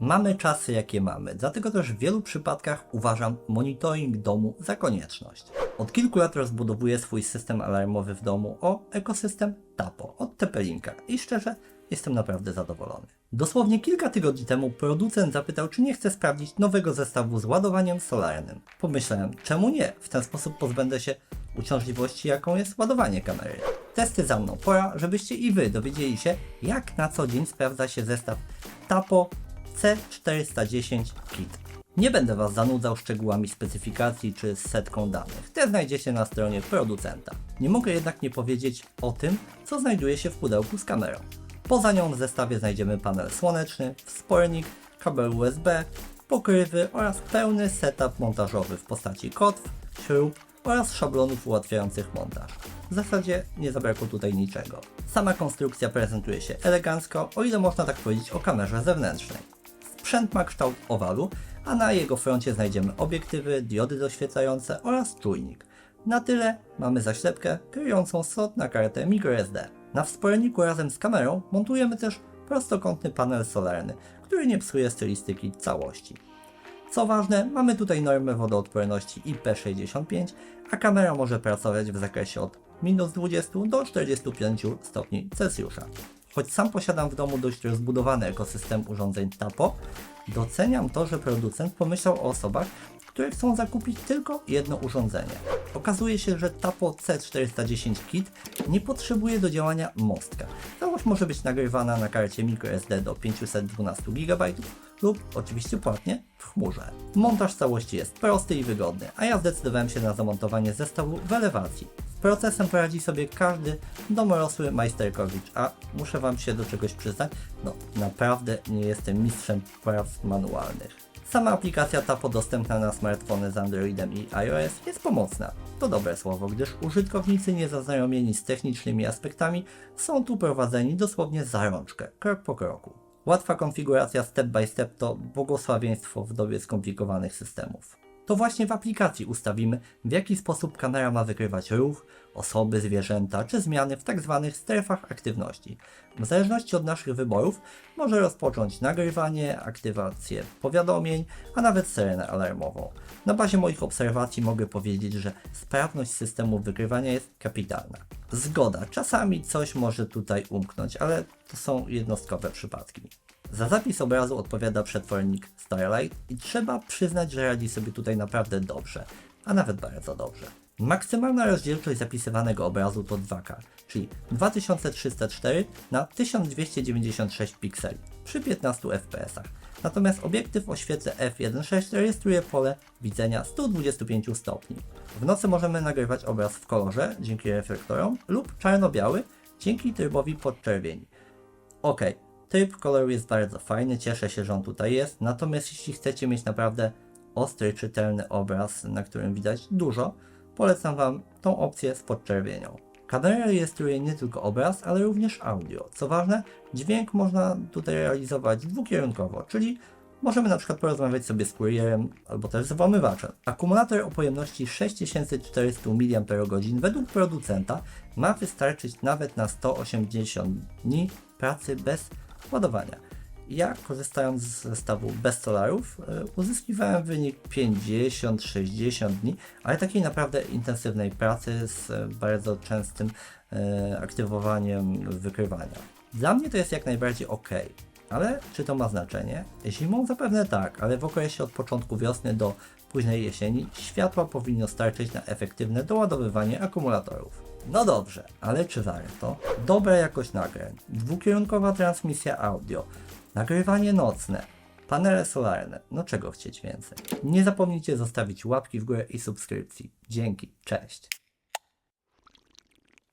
Mamy czasy jakie mamy, dlatego też w wielu przypadkach uważam monitoring domu za konieczność. Od kilku lat rozbudowuję swój system alarmowy w domu o ekosystem Tapo od TP-Linka i szczerze jestem naprawdę zadowolony. Dosłownie kilka tygodni temu producent zapytał, czy nie chcę sprawdzić nowego zestawu z ładowaniem solarnym. Pomyślałem, czemu nie? W ten sposób pozbędę się uciążliwości, jaką jest ładowanie kamery. Testy za mną, pora, żebyście i wy dowiedzieli się, jak na co dzień sprawdza się zestaw Tapo C410 Kit. Nie będę Was zanudzał szczegółami specyfikacji czy setką danych. Te znajdziecie na stronie producenta. Nie mogę jednak nie powiedzieć o tym, co znajduje się w pudełku z kamerą. Poza nią w zestawie znajdziemy panel słoneczny, wspornik, kabel USB, pokrywy oraz pełny setup montażowy w postaci kotw, śrub oraz szablonów ułatwiających montaż. W zasadzie nie zabrakło tutaj niczego. Sama konstrukcja prezentuje się elegancko, o ile można tak powiedzieć o kamerze zewnętrznej. Sprzęt ma kształt owalu, a na jego froncie znajdziemy obiektywy, diody doświecające oraz czujnik. Na tyle mamy zaślepkę kryjącą slot na kartę microSD. Na wsporniku razem z kamerą montujemy też prostokątny panel solarny, który nie psuje stylistyki całości. Co ważne, mamy tutaj normę wodoodporności IP65, a kamera może pracować w zakresie od minus 20 do 45 stopni Celsjusza. Choć sam posiadam w domu dość rozbudowany ekosystem urządzeń TAPO, doceniam to, że producent pomyślał o osobach, które chcą zakupić tylko jedno urządzenie. Okazuje się, że TAPO C410 Kit nie potrzebuje do działania mostka. Całość może być nagrywana na karcie microSD do 512 GB lub oczywiście płatnie w chmurze. Montaż całości jest prosty i wygodny, a ja zdecydowałem się na zamontowanie zestawu w elewacji. Procesem poradzi sobie każdy domorosły majsterkowicz, a muszę Wam się do czegoś przyznać, no naprawdę nie jestem mistrzem prac manualnych. Sama aplikacja Tapo dostępna na smartfony z Androidem i iOS jest pomocna. To dobre słowo, gdyż użytkownicy niezaznajomieni z technicznymi aspektami są tu prowadzeni dosłownie za rączkę, krok po kroku. Łatwa konfiguracja step by step to błogosławieństwo w dobie skomplikowanych systemów. To właśnie w aplikacji ustawimy, w jaki sposób kamera ma wykrywać ruch, osoby, zwierzęta czy zmiany w tzw. strefach aktywności. W zależności od naszych wyborów może rozpocząć nagrywanie, aktywację powiadomień, a nawet syrenę alarmową. Na bazie moich obserwacji mogę powiedzieć, że sprawność systemu wykrywania jest kapitalna. Zgoda, czasami coś może tutaj umknąć, ale to są jednostkowe przypadki. Za zapis obrazu odpowiada przetwornik Starlight i trzeba przyznać, że radzi sobie tutaj naprawdę dobrze, a nawet bardzo dobrze. Maksymalna rozdzielczość zapisywanego obrazu to 2K, czyli 2304 na 1296 pikseli przy 15 fps. Natomiast obiektyw o świetle f1.6 rejestruje pole widzenia 125 stopni. W nocy możemy nagrywać obraz w kolorze dzięki reflektorom lub czarno-biały dzięki trybowi podczerwieni. Ok, tryb koloru jest bardzo fajny, cieszę się, że on tutaj jest, natomiast jeśli chcecie mieć naprawdę ostry, czytelny obraz, na którym widać dużo, polecam Wam tą opcję z podczerwienią. Kamera rejestruje nie tylko obraz, ale również audio. Co ważne, dźwięk można tutaj realizować dwukierunkowo, czyli możemy na przykład porozmawiać sobie z kurierem albo też z włamywaczem. Akumulator o pojemności 6400 mAh według producenta ma wystarczyć nawet na 180 dni pracy bez ładowania. Ja korzystając z zestawu bez solarów e, uzyskiwałem wynik 50-60 dni, ale takiej naprawdę intensywnej pracy z e, bardzo częstym e, aktywowaniem wykrywania. Dla mnie to jest jak najbardziej ok, ale czy to ma znaczenie? Zimą zapewne tak, ale w okresie od początku wiosny do późnej jesieni światła powinno starczyć na efektywne doładowywanie akumulatorów. No dobrze, ale czy warto? Dobra jakość nagrań, dwukierunkowa transmisja audio, nagrywanie nocne, panele solarne, no czego chcieć więcej. Nie zapomnijcie zostawić łapki w górę i subskrypcji. Dzięki, cześć.